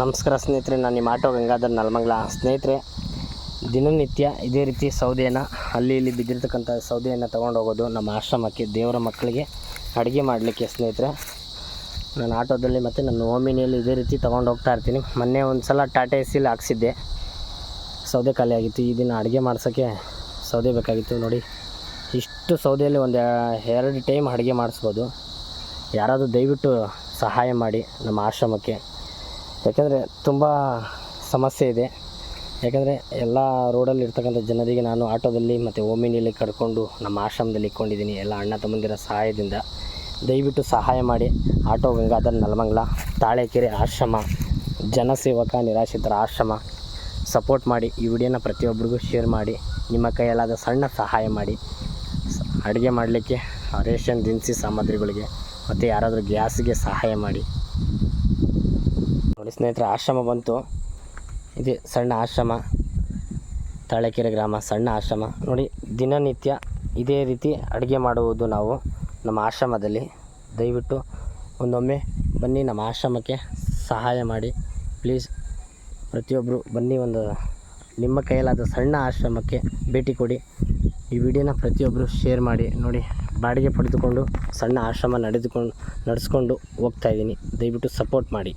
ನಮಸ್ಕಾರ ಸ್ನೇಹಿತರೆ, ನಾನು ನಿಮ್ಮ ಆಟೋ ಗಂಗಾಧರ್ ನಲ್ಮಂಗ್ಲ. ಸ್ನೇಹಿತರೆ, ದಿನನಿತ್ಯ ಇದೇ ರೀತಿ ಸೌದೆಯನ್ನು ಅಲ್ಲಿ ಇಲ್ಲಿ ಬಿದ್ದಿರ್ತಕ್ಕಂಥ ಸೌದೆಯನ್ನು ತೊಗೊಂಡು ಹೋಗೋದು ನಮ್ಮ ಆಶ್ರಮಕ್ಕೆ, ದೇವರ ಮಕ್ಕಳಿಗೆ ಅಡುಗೆ ಮಾಡಲಿಕ್ಕೆ ಸ್ನೇಹಿತರೆ. ನಾನು ಆಟೋದಲ್ಲಿ ಮತ್ತು ನನ್ನ ಓಮಿನಿಯಲ್ಲಿ ಇದೇ ರೀತಿ ತೊಗೊಂಡು ಹೋಗ್ತಾ ಇರ್ತೀನಿ. ಮೊನ್ನೆ ಒಂದು ಸಲ ಟಾಟಾ ಎ ಸಿಲಿ ಹಾಕ್ಸಿದ್ದೆ. ಸೌದೆ ಖಾಲಿ ಆಗಿತ್ತು. ಈ ದಿನ ಅಡುಗೆ ಮಾಡ್ಸೋಕ್ಕೆ ಸೌದೆ ಬೇಕಾಗಿತ್ತು. ನೋಡಿ, ಇಷ್ಟು ಸೌದೆಯಲ್ಲಿ ಒಂದು ಎರಡು ಟೈಮ್ ಅಡುಗೆ ಮಾಡಿಸ್ಬೋದು. ಯಾರಾದರೂ ದಯವಿಟ್ಟು ಸಹಾಯ ಮಾಡಿ ನಮ್ಮ ಆಶ್ರಮಕ್ಕೆ. ಯಾಕಂದರೆ ತುಂಬ ಸಮಸ್ಯೆ ಇದೆ. ಯಾಕೆಂದರೆ ಎಲ್ಲ ರೋಡಲ್ಲಿ ಇರ್ತಕ್ಕಂಥ ಜನರಿಗೆ ನಾನು ಆಟೋದಲ್ಲಿ ಮತ್ತು ಓಮಿನಿಯಲ್ಲಿ ಕರ್ಕೊಂಡು ನಮ್ಮ ಆಶ್ರಮದಲ್ಲಿ ಇಟ್ಕೊಂಡಿದ್ದೀನಿ. ಎಲ್ಲ ಅಣ್ಣ ತಮ್ಮಂದಿರ ಸಹಾಯದಿಂದ ದಯವಿಟ್ಟು ಸಹಾಯ ಮಾಡಿ. ಆಟೋ ಗಂಗಾಧರ್ ನಲಮಂಗ್ಲ, ತಾಳೆಕೆರೆ ಆಶ್ರಮ, ಜನಸೇವಕ ನಿರಾಶ್ರಿತರ ಆಶ್ರಮ ಸಪೋರ್ಟ್ ಮಾಡಿ. ಈ ವಿಡಿಯೋನ ಪ್ರತಿಯೊಬ್ಬರಿಗೂ ಶೇರ್ ಮಾಡಿ. ನಿಮ್ಮ ಕೈಯಲ್ಲಾದ ಸಣ್ಣ ಸಹಾಯ ಮಾಡಿ. ಅಡುಗೆ ಮಾಡಲಿಕ್ಕೆ ರೇಷನ್, ದಿನಸಿ ಸಾಮಗ್ರಿಗಳಿಗೆ ಮತ್ತು ಯಾರಾದರೂ ಗ್ಯಾಸ್ಗೆ ಸಹಾಯ ಮಾಡಿ. ನೋಡಿ ಸ್ನೇಹಿತರೆ, ಆಶ್ರಮ ಬಂತು. ಇದು ಸಣ್ಣ ಆಶ್ರಮ, ತಾಳೆಕೆರೆ ಗ್ರಾಮ, ಸಣ್ಣ ಆಶ್ರಮ. ನೋಡಿ, ದಿನನಿತ್ಯ ಇದೇ ರೀತಿ ಅಡುಗೆ ಮಾಡುವುದು ನಾವು ನಮ್ಮ ಆಶ್ರಮದಲ್ಲಿ. ದಯವಿಟ್ಟು ಒಂದೊಮ್ಮೆ ಬನ್ನಿ, ನಮ್ಮ ಆಶ್ರಮಕ್ಕೆ ಸಹಾಯ ಮಾಡಿ. ಪ್ಲೀಸ್ ಪ್ರತಿಯೊಬ್ಬರು ಬನ್ನಿ, ಒಂದು ನಿಮ್ಮ ಕೈಯಲ್ಲಾದ ಸಣ್ಣ ಆಶ್ರಮಕ್ಕೆ ಭೇಟಿ ಕೊಡಿ. ಈ ವಿಡಿಯೋನ ಪ್ರತಿಯೊಬ್ಬರು ಶೇರ್ ಮಾಡಿ. ನೋಡಿ, ಬಾಡಿಗೆ ಪಡೆದುಕೊಂಡು, ಸಣ್ಣ ಆಶ್ರಮ ನಡೆದುಕೊಂಡು, ನಡೆಸ್ಕೊಂಡು ಹೋಗ್ತಾಯಿದ್ದೀನಿ ದಯವಿಟ್ಟು ಸಪೋರ್ಟ್ ಮಾಡಿ.